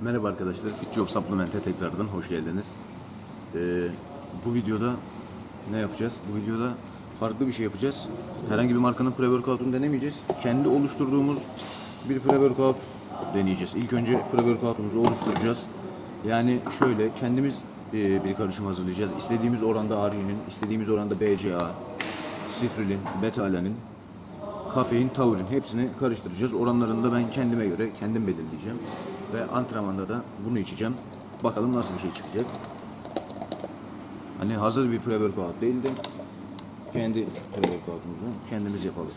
Merhaba arkadaşlar, Fit Job Supplement'e tekrardan hoş geldiniz. Ee, bu videoda ne yapacağız? Bu videoda farklı bir şey yapacağız. Herhangi bir markanın pre-workout'unu denemeyeceğiz. Kendi oluşturduğumuz bir pre-workout deneyeceğiz. İlk önce pre-workout'umuzu oluşturacağız. Yani şöyle kendimiz e, bir karışım hazırlayacağız. İstediğimiz oranda arginin, istediğimiz oranda BCA, sitrilin, beta-alanin, kafein, taurin hepsini karıştıracağız. Oranlarını da ben kendime göre kendim belirleyeceğim. Ve antrenmanda da bunu içeceğim. Bakalım nasıl bir şey çıkacak. Hani hazır bir pre-workout değil de kendi pre-workout'umuzu kendimiz yapalım.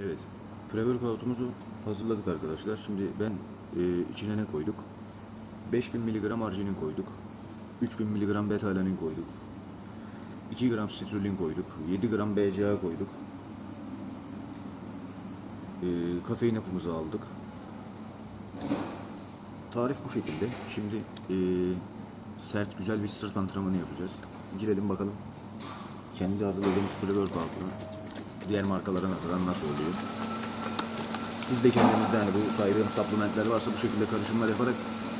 Evet. Pre-workout'umuzu hazırladık arkadaşlar. Şimdi ben e, içine ne koyduk? 5000 mg arginin koyduk. 3000 mg beta-alanin koyduk. 2 gram sitrulin koyduk. 7 gram BCA koyduk. Ee, kafein hapımızı aldık. Tarif bu şekilde. Şimdi ee, sert güzel bir sırt antrenmanı yapacağız. Girelim bakalım. Kendi hazırladığımız pre-workout'la diğer markalara nazaran nasıl oluyor? Siz de kendinizde hani bu saydığım supplementler varsa bu şekilde karışımlar yaparak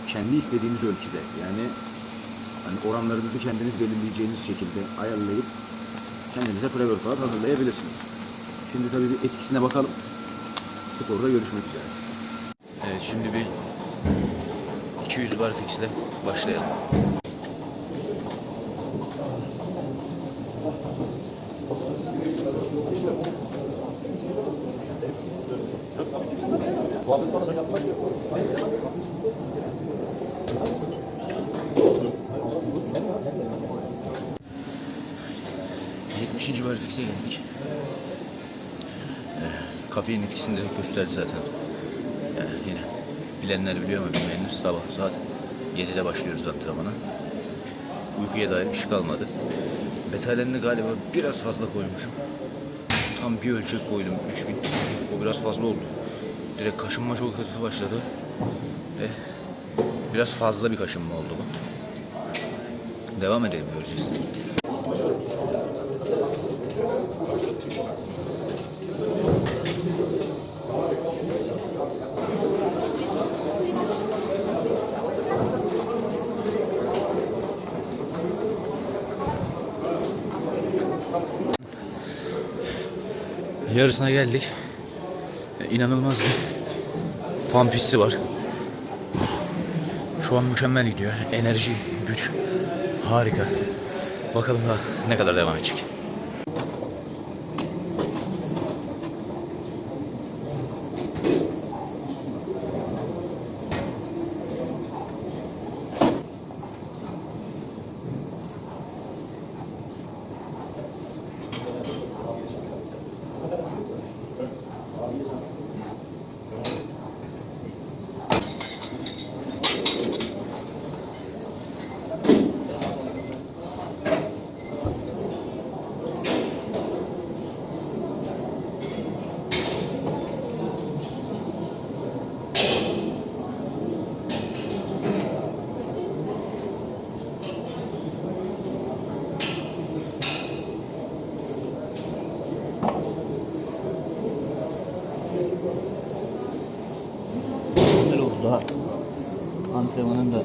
kendi istediğiniz ölçüde yani hani oranlarınızı kendiniz belirleyeceğiniz şekilde ayarlayıp kendinize pre-workout hazırlayabilirsiniz. Şimdi tabii bir etkisine bakalım. Sporda görüşmek üzere. Evet şimdi bir 200 bar fixle başlayalım. ...70. bar fix'e geldik. Ee, kafein etkisini de gösterdi zaten. Yani yine bilenler biliyor ama bilmeyenler sabah saat 7'de başlıyoruz antrenmana. Uykuya dair bir şey kalmadı. Betalenini galiba biraz fazla koymuşum. Tam bir ölçek koydum 3000. O biraz fazla oldu. Direkt kaşınma çok hızlı başladı. Ve biraz fazla bir kaşınma oldu bu. Devam edelim göreceğiz. Yarısına geldik. İnanılmaz bir pump hissi var. Şu an mükemmel gidiyor. Enerji, güç harika. Bakalım daha ne kadar devam edecek. Daha. Antrenmanın da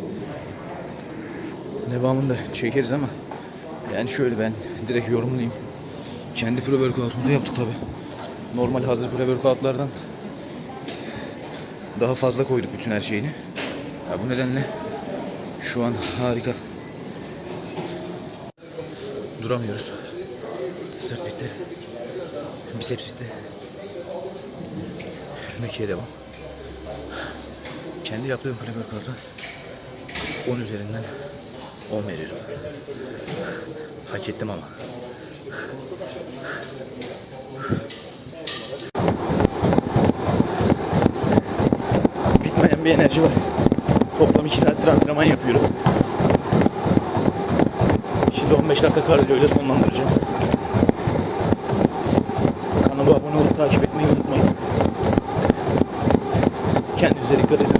devamını da çekeriz ama yani şöyle ben direkt yorumlayayım. Kendi pre-workout'umuzu yaptık tabi. Normal hazır pre-workout'lardan daha fazla koyduk bütün her şeyini. Ya bu nedenle şu an harika. Duramıyoruz. Sırt bitti. Biceps bitti. Mekiğe devam. Kendi yaptığım pre-workout'a 10 üzerinden 10 veririm. Hak ettim ama. Bitmeyen bir enerji var. Toplam 2 saattir antrenman yapıyorum. Şimdi 15 dakika kardiyo ile sonlandıracağım. Kanala abone olup takip etmeyi unutmayın. Kendinize dikkat edin.